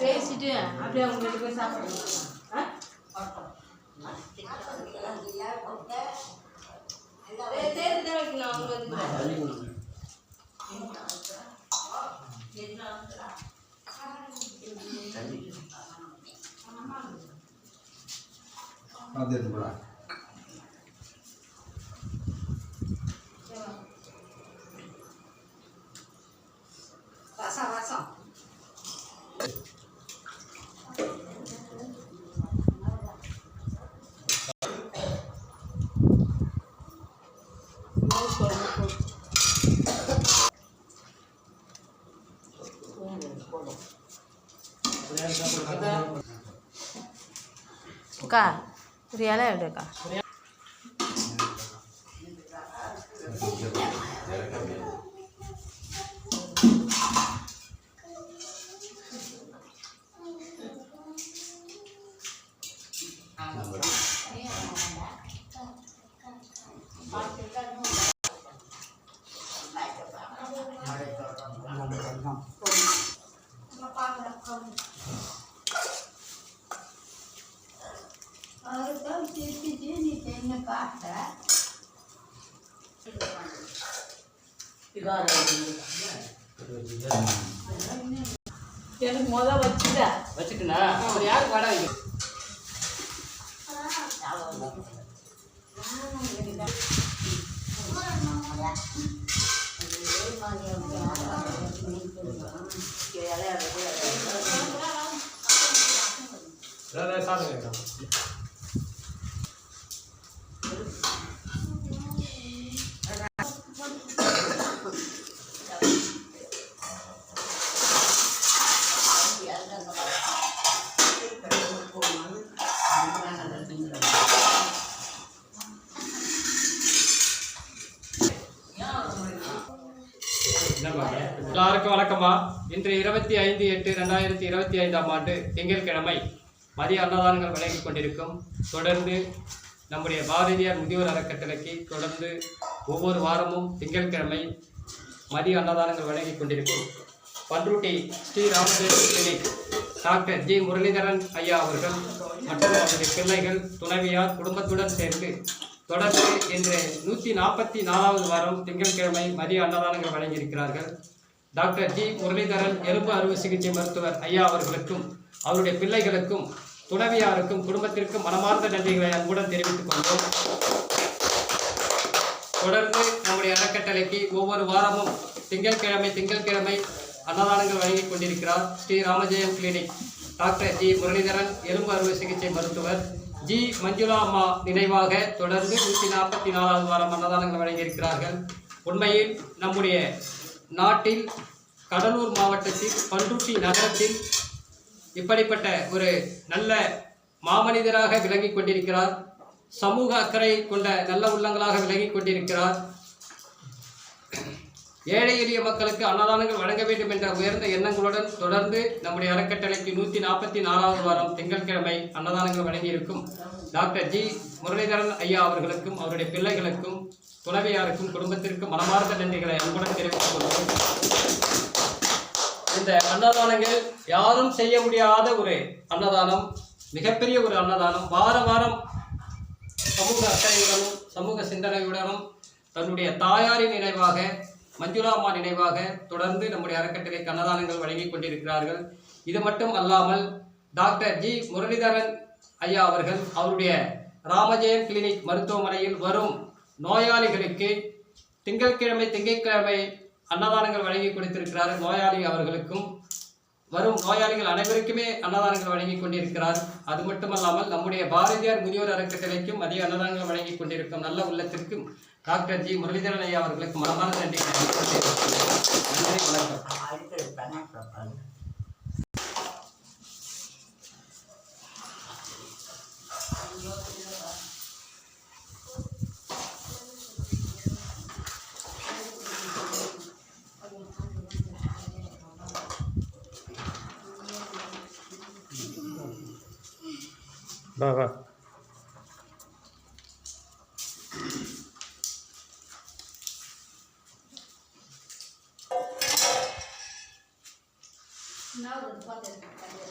பேசிட்டு அப்படியே அவங்க ரெண்டு பேரும் சாப்பிடுங்க அது இருக்குடா Passa, passa. அக்கா ஒரு இலை எடுக்கா அதுதான் திருப்பி நீ என்ன காட்ட எனக்கு முத வச்சுட்ட. வச்சுட்டுனா? அப்புறம் யாருக்கு வடை வைக்க? எல்லாருக்கும் வணக்கமா இன்று இருபத்தி ஐந்து எட்டு ரெண்டாயிரத்தி இருபத்தி ஐந்தாம் ஆண்டு திங்கட்கிழமை மதிய அன்னதானங்கள் வழங்கிக் கொண்டிருக்கும். தொடர்ந்து நம்முடைய பாரதியார் முதியோர் அறக்கட்டளைக்கு தொடர்ந்து ஒவ்வொரு வாரமும் திங்கட்கிழமை மதிய அன்னதானங்கள் வழங்கிக் கொண்டிருக்கும். Panruti Sri Ramadev clinic doctor G Muralidharan ஐயா அவர்கள் மற்றும் அவருடைய பிள்ளைகள் துணைவியார் குடும்பத்துடன் சேர்ந்து தொடர்ந்து இன்று நூற்றி நாற்பத்தி நாலாவது வாரம் திங்கட்கிழமை மதிய அன்னதானங்கள் வழங்கியிருக்கிறார்கள். டாக்டர் ஜி முரளிதரன் எலும்பு அறுவை சிகிச்சை மருத்துவர் ஐயா அவர்களுக்கும் அவருடைய பிள்ளைகளுக்கும் துணவியாருக்கும் குடும்பத்திற்கும் மனமார்ந்த நன்றிகளை அன்புடன் தெரிவித்துக் கொண்டோம் தொடர்ந்து நம்முடைய அறக்கட்டளைக்கு ஒவ்வொரு வாரமும் திங்கட்கிழமை திங்கட்கிழமை அன்னதானங்கள் வழங்கிக் கொண்டிருக்கிறார் Sri Ramajayam clinic. Doctor G Muralidharan எலும்பு அறுவை சிகிச்சை மருத்துவர் ஜி மஞ்சுளா அம்மா நினைவாக தொடர்ந்து நூற்றி நாற்பத்தி நாலாவது வாரம் அன்னதானங்கள் வழங்கியிருக்கிறார்கள். உண்மையில் நம்முடைய நாட்டில் கடலூர் மாவட்டத்தில் பண்ருட்டி நகரத்தில் இப்படிப்பட்ட ஒரு நல்ல மாமனிதராக விளங்கி கொண்டிருக்கிறார். சமூக அக்கறை கொண்ட நல்ல உள்ளங்களாக விளங்கி கொண்டிருக்கிறார். ஏழை எளிய மக்களுக்கு அன்னதானங்கள் வழங்க வேண்டும் என்ற உயர்ந்த எண்ணங்களுடன் தொடர்ந்து நம்முடைய அறக்கட்டளைக்கு நூற்றி நாற்பத்தி நாலாவது வாரம் திங்கட்கிழமை அன்னதானங்கள் வழங்கியிருக்கும். Doctor G. முரளிதரன் ஐயா அவர்களுக்கும் அவருடைய பிள்ளைகளுக்கும் துணைவியாருக்கும் குடும்பத்திற்கும் மனமார்ந்த நன்றிகளை அன்புடன் தெரிவித்துக் கொள்வோம் இந்த அன்னதானங்கள் யாரும் செய்ய முடியாத ஒரு அன்னதானம் மிகப்பெரிய ஒரு அன்னதானம். வார வாரம் சமூக அக்கறையுடனும் சமூக சிந்தனையுடனும் தன்னுடைய தாயாரின் நினைவாக மஞ்சுளா அம்மா நினைவாக தொடர்ந்து நம்முடைய அறக்கட்டளைக்கு அன்னதானங்கள் வழங்கிக் கொண்டிருக்கிறார்கள். இது மட்டும் அல்லாமல் டாக்டர் ஜி முரளிதரன் ஐயா அவர்கள் அவருடைய ராமஜெயம் கிளினிக் மருத்துவமனையில் வரும் நோயாளிகளுக்கு திங்கட்கிழமை திங்கட்கிழமை அன்னதானங்கள் வழங்கி கொடுத்திருக்கிறார். நோயாளி அவர்களுக்கும் வரும் நோயாளிகள் அனைவருக்குமே அன்னதானங்கள் வழங்கி கொண்டிருக்கிறார். அது மட்டுமல்லாமல் நம்முடைய பாரதியார் முதியோர் அறக்கட்டளைக்கும் அதிக அன்னதானங்கள் வழங்கி கொண்டிருக்கும் நல்ல உள்ளத்திற்கும் டாக்டர் ஜி முரளிதரன் ஐயா அவர்களுக்கு மனமான நன்றி. நன்றி வணக்கம். வா வா. now we're funded by the